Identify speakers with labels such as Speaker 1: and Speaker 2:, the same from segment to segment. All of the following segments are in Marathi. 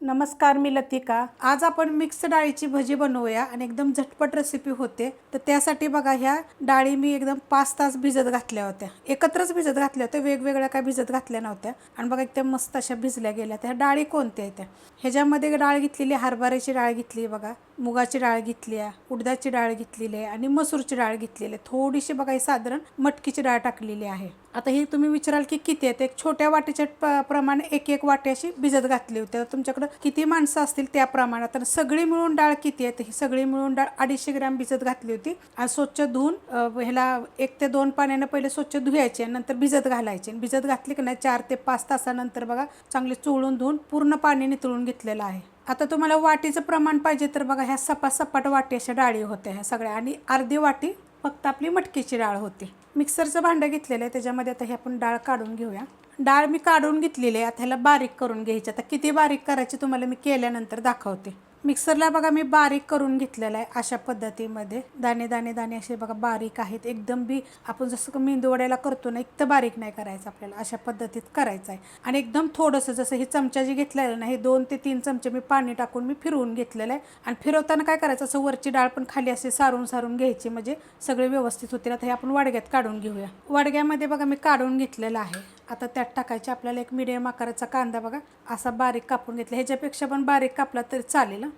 Speaker 1: नमस्कार मी लतिका. आज आपण मिक्स डाळीची भजी बनवूया आणि एकदम झटपट रेसिपी होते. तर त्यासाठी बघा ह्या डाळी मी एकदम पाच तास भिजत घातल्या होत्या. एकत्रच भिजत घातल्या होत्या वेगवेगळ्या काय भिजत घातल्या नव्हत्या. आणि बघा एकदम मस्त अशा भिजल्या गेल्या त्या. डाळी कोणत्या आहेत त्या? ह्याच्यामध्ये डाळ घेतलेली हरभऱ्याची डाळ घेतली बघा. मुगाची डाळ घेतली आहे उडदाची डाळ घेतलेली आहे आणि मसूरची डाळ घेतलेली आहे. थोडीशी बघा ही साधारण मटकीची डाळ टाकलेली आहे. आता ही तुम्ही विचाराल की किती आहेत? एक छोट्या वाटीच्या प- प्रमाणे एक एक वाटी अशी भिजत घातली होती. आता तुमच्याकडं किती माणसं असतील त्या प्रमाणात? तर सगळी मिळून डाळ किती आहे ही सगळी मिळून डाळ अडीचशे ग्रॅम भिजत घातली होती. आणि स्वच्छ धुवून ह्याला एक ते दोन पाण्यानं पहिले स्वच्छ धुवायचे नंतर भिजत घालायचे. आणि भिजत घातली की नाही चार ते पाच तासानंतर बघा चांगले चोळून धुवून पूर्ण पाणी नितळून घेतलेलं आहे. आता तुम्हाला वाटीचं प्रमाण पाहिजे तर बघा ह्या सपाट सपाट वाटी अशा डाळी होत्या ह्या सगळ्या. आणि अर्धी वाटी फक्त आपली मटकीची डाळ होती. मिक्सरचं भांडं घेतलेलं आहे त्याच्यामध्ये आता हे आपण डाळ काढून घेऊया. डाळ मी काढून घेतलेली आहे आता ह्याला बारीक करून घ्यायची. आता किती बारीक करायची तुम्हाला मी केल्यानंतर दाखवते. मिक्सरला बघा मी बारीक करून घेतलेलं आहे अशा पद्धतीमध्ये. दाणे दाणे दाणे असे बघा बारीक आहेत. एकदम बी आपण जसं का मेंदू वड्याला करतो ना इतकं बारीक नाही करायचं आपल्याला. अशा पद्धतीत करायचं आहे. आणि एकदम थोडंसं जसं हे चमचा जी घेतलेलं ना हे दोन ते तीन चमचे मी पाणी टाकून मी फिरवून घेतलेलं आहे. आणि फिरवताना काय करायचं असं वरची डाळ पण खाली असे सारून सारून घ्यायची. म्हणजे सगळे व्यवस्थित होतील. आता हे आपण वाडग्यात काढून घेऊया. वाडग्यामध्ये बघा मी काढून घेतलेलं आहे. आता त्यात टाकायचे आपल्याला एक मिडियम आकाराचा कांदा बघा. असा बारीक कापून घेतला. ह्याच्यापेक्षा पण बारीक कापला तरी चालेल.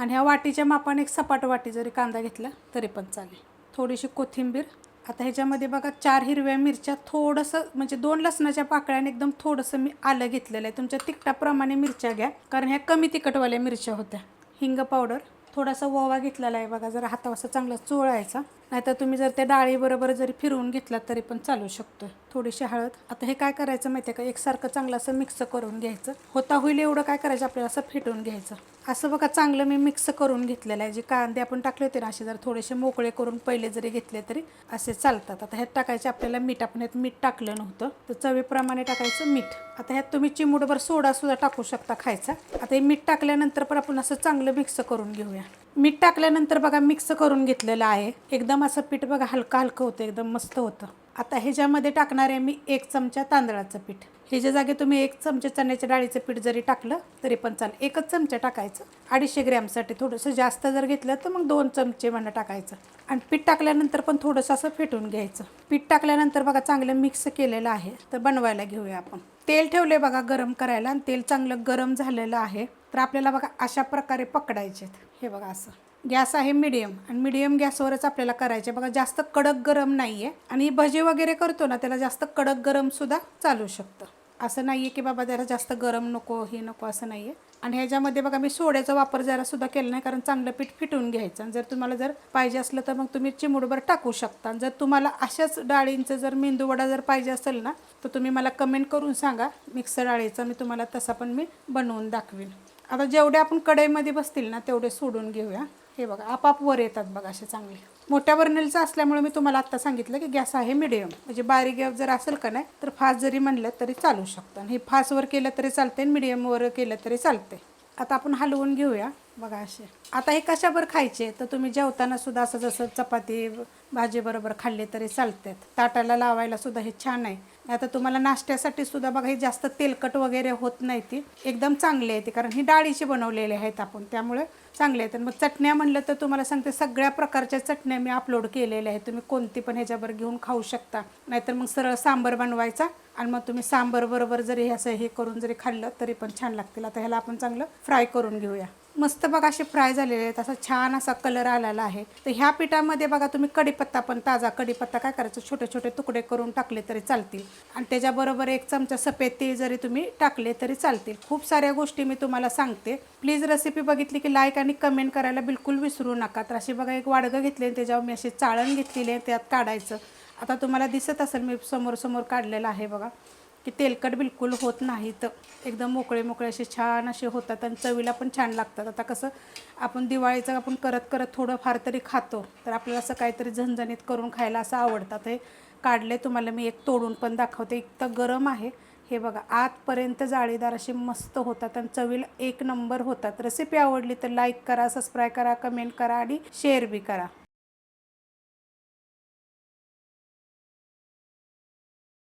Speaker 1: आणि ह्या वाटीच्या मापाने एक सपाट वाटी जरी कांदा घेतला तरी पण चालेल. थोडीशी कोथिंबीर. आता ह्याच्यामध्ये बघा चार हिरव्या मिरच्या थोडंसं म्हणजे दोन लसणाच्या पाकळ्याने एकदम थोडंसं मी आलं घेतलेलं आहे. तुमच्या तिखटाप्रमाणे मिरच्या घ्या. कारण ह्या कमी तिखटवाल्या मिरच्या होत्या. हिंग पावडर. थोडासा ओवा घेतलेला आहे बघा जरा हातावासा चांगला चोळायचा. नाहीतर तुम्ही जर त्या डाळीबरोबर जरी फिरवून घेतला तरी पण चालू शकतो थोडीशी हळद. आता हे काय करायचं माहिती आहे का? एकसारखं चांगलं असं मिक्स करून घ्यायचं. होता होईल एवढं काय करायचं? आपल्याला असं फेटून घ्यायचं. असं बघा चांगलं मी मिक्स करून घेतलेलं आहे. जे कांदे आपण टाकले होते ना असे जर थोडेसे मोकळे करून पहिले जरी घेतले तरी असे चालतात. आता ह्यात टाकायचे आपल्याला मीठ. आपण ह्यात मीठ टाकलं नव्हतं. तर चवीप्रमाणे टाकायचं मीठ. आता ह्यात तुम्ही चिमूटभर सोडा सुद्धा टाकू शकता खायचा. आता हे मीठ टाकल्यानंतर पण आपण असं चांगलं मिक्स करून घेऊया. मीठ टाकल्यानंतर बघा मिक्स करून घेतलेलं आहे. एकदम असं पीठ बघा हलकं हलकं होतं एकदम मस्त होतं. आता ह्याच्यामध्ये टाकणार आहे मी एक चमचा तांदळाचं पीठ. ह्याच्या जागी तुम्ही एक चमचा चण्याच्या डाळीचं पीठ जरी टाकलं तरी पण चालेल. एकच चमचा टाकायचं. अडीचशे ग्रॅमसाठी थोडंसं जास्त जर घेतलं तर मग दोन चमचे म्हणा टाकायचं. आणि पीठ टाकल्यानंतर पण थोडंसं असं फेटून घ्यायचं. पीठ टाकल्यानंतर बघा चांगलं मिक्स केलेलं आहे. तर बनवायला घेऊया आपण. तेल ठेवले बघा गरम करायला. आणि तेल चांगलं गरम झालेलं आहे. तर आपल्याला बघा अशा प्रकारे पकडायचे हे बघा असं. गॅस आहे मिडियम आणि मिडियम गॅसवरच आपल्याला करायचे. बघा जास्त कडक गरम नाही आहे आणि भजी वगैरे करतो ना त्याला जास्त कडक गरम सुद्धा चालू शकतं. असं नाही आहे की बाबा त्याला जास्त गरम नको हे नको असं नाही आहे आणि ह्याच्यामध्ये बघा मी सोड्याचा वापर जरा सुद्धा केला नाही कारण चांगलं पीठ फिटून घ्यायचं. आणि जर तुम्हाला जर पाहिजे असलं तर मग तुम्ही चिमुडभर टाकू शकता. जर तुम्हाला अशाच डाळींचं जर मेंदू वडा जर पाहिजे असेल ना तर तुम्ही मला कमेंट करून सांगा. मिक्सर डाळीचा मी तुम्हाला तसा पण मी बनवून दाखवीन. आता जेवढे आपण कढईमध्ये बसतील ना तेवढे सोडून घेऊया. हे बघा आपाप वर येतात बघा असे चांगले. मोठ्या बर्नेलचं असल्यामुळे मी तुम्हाला आत्ता सांगितलं की गॅस आहे मिडियम म्हणजे बारीक गॅस जर असेल का नाही तर फास्ट जरी म्हणलं तरी चालू शकतं. आणि हे फास्टवर केलं तरी चालते आणि मिडियमवर केलं तरी चालते आता आपण हलवून घेऊया. बघा असे. आता हे कशावर खायचे? तर तुम्ही जेवताना सुद्धा असं जसं चपाती भाजीबरोबर खाल्ले तरी चालतात. ताटाला लावायला सुद्धा हे छान आहे. आता तुम्हाला नाश्त्यासाठी सुद्धा बघा हे जास्त तेलकट वगैरे होत नाही ती. एकदम चांगली आहे ती कारण ही डाळीची बनवलेली आहेत आपण त्यामुळे चांगले आहेत. आणि मग चटण्या म्हणलं तर तुम्हाला सांगते सगळ्या प्रकारच्या चटण्या मी अपलोड केलेल्या आहेत. तुम्ही कोणती पण ह्याच्यावर घेऊन खाऊ शकता. नाहीतर मग सरळ सांबर बनवायचा आणि मग तुम्ही सांबर बरोबर जरी हे असं हे करून जरी खाल्लं तरी पण छान लागतील. आता ह्याला आपण चांगलं फ्राय करून घेऊया. मस्त बघा असे फ्राय झालेले आहेत. असा छान असा कलर आलेला आहे. तर ह्या पिठामध्ये बघा तुम्ही कढीपत्ता पण ताजा कढीपत्ता काय करायचं? छोटे छोटे तुकडे करून टाकले तरी चालतील. आणि त्याच्याबरोबर एक चमचा सफेद तीळ जरी तुम्ही टाकले तरी चालतील. खूप साऱ्या गोष्टी मी तुम्हाला सांगते. प्लीज रेसिपी बघितली की लाईक आणि कमेंट करायला बिलकुल विसरू नका. तर अशी बघा एक वाडगं घेतले आणि त्याच्यावर मी अशी चाळण घेतलेली आहे त्यात काढायचं. आता तुम्हाला दिसत असेल मी समोर समोर काढलेलं आहे बघा. की तेलकट बिलकुल होत नाहीत. एकदम मोकळे मोकळे असे छान असे होतात आणि चवीला पण छान लागतात. आता कसं आपण दिवाळीचं आपण करत करत थोडंफार तरी खातो. तर आपल्याला असं काहीतरी झणझणीत करून खायला असं आवडतात. हे काढले तुम्हाला मी एक तोडून पण दाखवते. इतकं गरम आहे. हे बघा आतपर्यंत जाळीदार असे मस्त होतात आणि चवीला एक नंबर होतात. रेसिपी आवडली तर लाईक करा सबस्क्राईब करा कमेंट करा आणि शेअर बी करा.